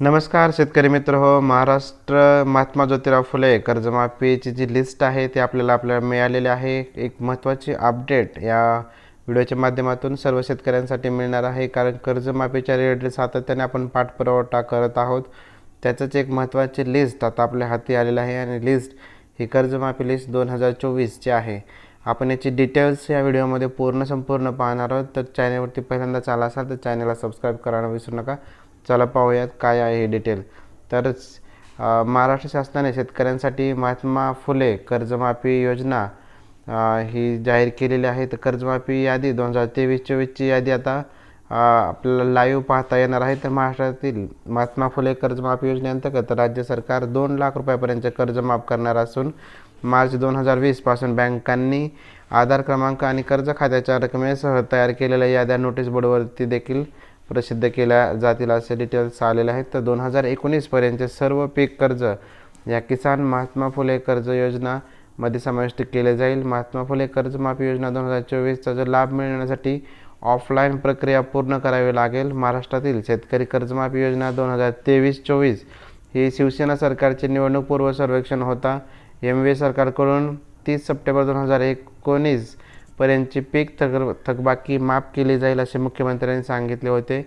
नमस्कार शेतकरी मित्र हो महाराष्ट्र महात्मा ज्योतिराव फुले कर्जमाफीची जी लिस्ट आहे ती आपल्याला आपल्याला मिळालेली आहे. एक महत्त्वाची अपडेट या व्हिडिओच्या माध्यमातून सर्व शेतकऱ्यांसाठी मिळणार आहे. कारण कर्जमाफीच्या रिलेटेड सातत्याने आपण पाठपुरवठा करत आहोत. त्याचंच एक महत्त्वाची लिस्ट आता आपल्या हाती आलेलं आहे आणि लिस्ट ही कर्जमाफी लिस्ट दोन हजार चोवीसची आहे. आपण याची डिटेल्स या व्हिडिओमध्ये पूर्ण संपूर्ण पाहणार आहोत. तर चॅनलवरती पहिल्यांदाच आला असाल तर चॅनलला सबस्क्राईब करायला विसरू नका. चला पाहूयात काय आहे हे डिटेल तरच महाराष्ट्र शासनाने शेतकऱ्यांसाठी महात्मा फुले कर्जमाफी योजना ही जाहीर केलेली आहे. तर कर्जमाफी यादी दोन हजार तेवीस चोवीसची यादी आता आपल्याला लाईव्ह पाहता येणार आहे. तर महाराष्ट्रातील महात्मा फुले कर्जमाफी योजनेअंतर्गत राज्य सरकार दोन लाख रुपयापर्यंत कर्ज माफ करणार असून मार्च दोन हजार वीसपासून बँकांनी आधार क्रमांक आणि कर्ज खात्याच्या रकमेसह तयार केलेल्या याद्या नोटीस बोर्डवरती देखील प्रसिद्ध केल्या जातील असे डिटेल्स आलेले आहेत. तर दोन हजार एकोणीसपर्यंतचे सर्व पीक कर्ज या किसान महात्मा फुले कर्ज योजना मध्ये समाविष्ट केले जाईल. महात्मा फुले कर्जमाफी योजना दोन हजार चोवीसचा जो लाभ मिळवण्यासाठी ऑफलाईन प्रक्रिया पूर्ण करावी लागेल. महाराष्ट्रातील शेतकरी कर्जमाफी योजना दोन हजार तेवीस चोवीस ही शिवसेना सरकारचे निवडणूकपूर्व सर्वेक्षण होता. एम व्ही सरकारकडून तीस सप्टेंबर दोन हजार एकोणीस पर्यंतची पीक थक थकबाकी माफ केली जाईल असे मुख्यमंत्र्यांनी सांगितले होते.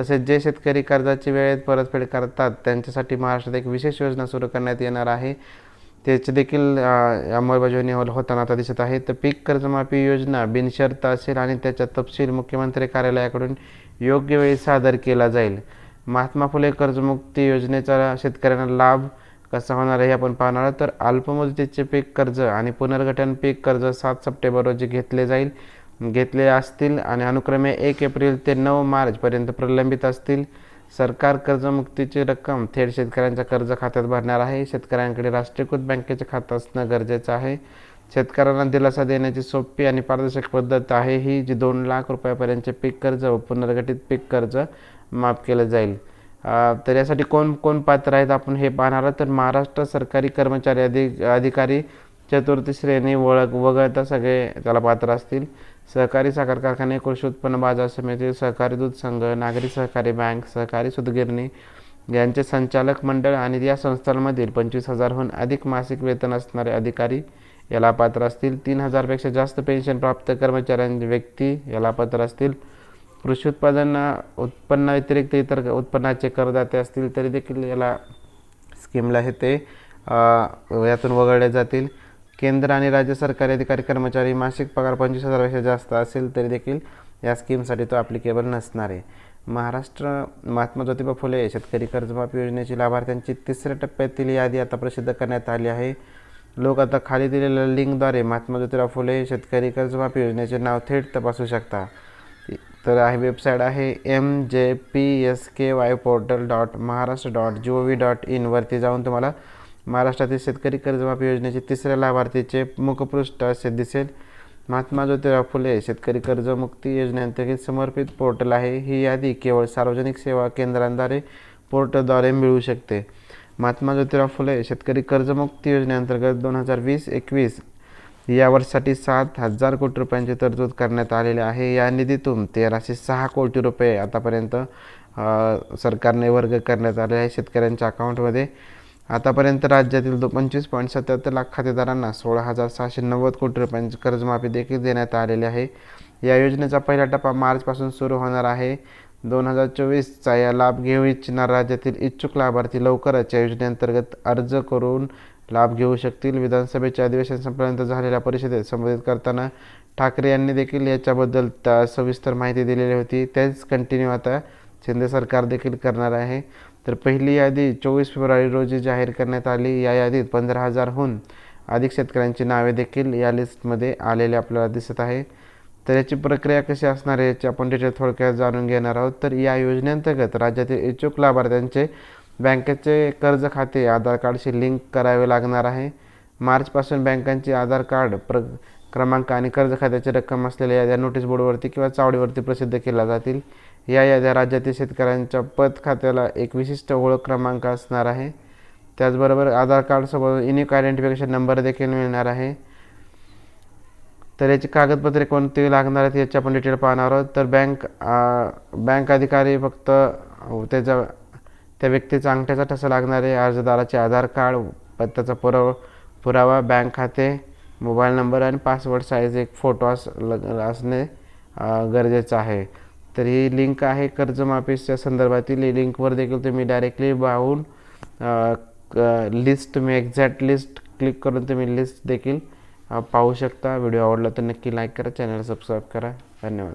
तसेच जे शेतकरी कर्जाची वेळेत परतफेड करतात त्यांच्यासाठी महाराष्ट्रात एक विशेष योजना सुरू करण्यात येणार आहे. त्याची देखील अंमलबजावणी होताना आता दिसत आहे. तर पीक कर्जमाफी योजना बिनशर्त असेल आणि त्याचा तपशील मुख्यमंत्री कार्यालयाकडून योग्य वेळी सादर केला जाईल. महात्मा फुले कर्जमुक्ती योजनेचा शेतकऱ्यांना लाभ कसा होणार आहे हे आपण पाहणार आहोत. तर अल्पमुदतीचे पीक कर्ज आणि पुनर्गठन पीक कर्ज सात सप्टेंबर रोजी घेतले जाईल. घेतले असतील आणि अनुक्रमे एक एप्रिल ते नऊ मार्चपर्यंत प्रलंबित असतील. सरकार कर्जमुक्तीची रक्कम थेट शेतकऱ्यांच्या कर्ज खात्यात भरणार आहे. शेतकऱ्यांकडे राष्ट्रीयकृत बँकेचे खातं असणं गरजेचं आहे. शेतकऱ्यांना दिलासा देण्याची सोपी आणि पारदर्शक पद्धत आहे ही जी दोन लाख रुपयापर्यंतचे पीक कर्ज व पुनर्गठित पीक कर्ज माफ केलं जाईल. तर यासाठी कोण कोण पात्र आहेत आपण हे पाहणार तर महाराष्ट्र सरकारी कर्मचारी अधिक अधिकारी चतुर्थी श्रेणी वळख वगळता सगळे त्याला पात्र असतील. सहकारी साखर कारखाने कृषी उत्पन्न बाजार समिती सहकारी दूध संघ नागरी सहकारी बँक सहकारी सुतगिरणी यांचे संचालक मंडळ आणि या संस्थांमधील पंचवीस हजारहून अधिक मासिक वेतन असणारे अधिकारी याला पात्र असतील. तीन हजारपेक्षा जास्त पेन्शन प्राप्त कर्मचाऱ्यां व्यक्ती याला पात्र असतील. कृषी उत्पादन उत्पन्नाव्यतिरिक्त इतर उत्पन्नाचे करदाते असतील तरी देखील याला स्कीमला हे ते यातून वगळले जातील. केंद्र आणि राज्य सरकारी अधिकारी कर्मचारी मासिक पगार पंचवीस हजारापेक्षा जास्त असेल तरी देखील या स्कीमसाठी तो ॲप्लिकेबल नसणार आहे. महाराष्ट्र महात्मा ज्योतिबा फुले शेतकरी कर्जमाफी योजनेची लाभार्थ्यांची तिसऱ्या टप्प्यातील यादी आता प्रसिद्ध करण्यात आली आहे. लोक आता खाली दिलेल्या लिंकद्वारे महात्मा ज्योतिबा फुले शेतकरी कर्जमाफी योजनेचे नाव थेट तपासू शकता. तर आहे वेबसाईट आहे M J P S K Y portal dot Maharashtra dot G O V dot इनवरती जाऊन तुम्हाला महाराष्ट्रातील शेतकरी कर्जमाफी योजनेचे तिसऱ्या लाभार्थीचे मुखपृष्ठ असे दिसेल. महात्मा ज्योतिराव फुले शेतकरी कर्जमुक्ती योजनेअंतर्गत समर्पित पोर्टल आहे. ही यादी केवळ सार्वजनिक सेवा केंद्रांद्वारे पोर्टलद्वारे मिळू शकते. महात्मा ज्योतिराव फुले शेतकरी कर्जमुक्ती योजनेअंतर्गत दोन हजार वीस एकवीस या वर्षासाठी सात हजार कोटी रुपयांची तरतूद करण्यात आलेली आहे. या निधीतून तेराशे सहा कोटी रुपये आतापर्यंत सरकारने वर्ग करण्यात आले आहे शेतकऱ्यांच्या अकाउंटमध्ये. आतापर्यंत राज्यातील दो पंचवीस पॉईंट सत्याहत्तर लाख खातेदारांना सोळा हजार सहाशे नव्वद कोटी रुपयांची कर्जमाफी देखील देण्यात आलेली आहे. या योजनेचा पहिला टप्पा मार्चपासून सुरू होणार आहे. दोन हजार चोवीसचा या लाभ घेऊ इच्छिणारा राज्यातील इच्छुक लाभार्थी लवकरच या योजनेअंतर्गत अर्ज करून लाभ घेऊ शकतील. विधानसभेच्या अधिवेशन संपल्यानंतर झालेल्या परिषदेत संबोधित करताना ठाकरे यांनी देखील याच्याबद्दल त्या सविस्तर माहिती दिलेली होती. तेच कंटिन्यू आता शिंदे सरकार देखील करणार आहे. तर पहिली यादी चोवीस फेब्रुवारी रोजी जाहीर करण्यात आली. या यादीत पंधरा हजारहून अधिक शेतकऱ्यांची नावे देखील या लिस्टमध्ये आलेले आपल्याला दिसत आहे. तर याची प्रक्रिया कशी असणार आहे याची आपण डिटेल थोडक्यात जाणून घेणार आहोत. तर या योजनेअंतर्गत राज्यातील इच्छुक लाभार्थ्यांचे बँकेचे कर्ज खाते आधार कार्डशी लिंक करावे लागणार आहे. मार्चपासून बँकांची आधार कार्ड प्र क्रमांक आणि कर्ज खात्याची रक्कम असलेल्या याद्या नोटीस बोर्डवरती किंवा चावडीवरती प्रसिद्ध केल्या जातील. या याद्या राज्यातील शेतकऱ्यांच्या पत खात्याला एक विशिष्ट ओळख क्रमांक असणार आहे. त्याचबरोबर आधार कार्डसोबत युनिक आयडेंटिफिकेशन नंबर देखील मिळणार आहे. तर याची कागदपत्रे कोणती लागणार आहेत याची आपण डिटेल पाहणार आहोत. तर बँक बँक अधिकारी फक्त हो, त्याचा त्या व्यक्तीचा अंगठ्याचा ठसा लागणार आहे अर्जदाराचे आधार कार्ड पत्त्याचा पुरावा पुरावा बँक खाते मोबाईल नंबर आणि पासवर्ड साईज एक फोटो अस लग- असणे गरजेचं आहे. तर ही लिंक आहे कर्जमाफीच्या संदर्भातील. ही लिंकवर देखील तुम्ही डायरेक्टली पाहून लिस्ट तुम्ही एक्झॅक्ट लिस्ट क्लिक करून तुम्ही लिस्ट देखील पाहू शकता. व्हिडिओ आवडला तर नक्की लाईक करा चॅनल सबस्क्राईब करा. धन्यवाद.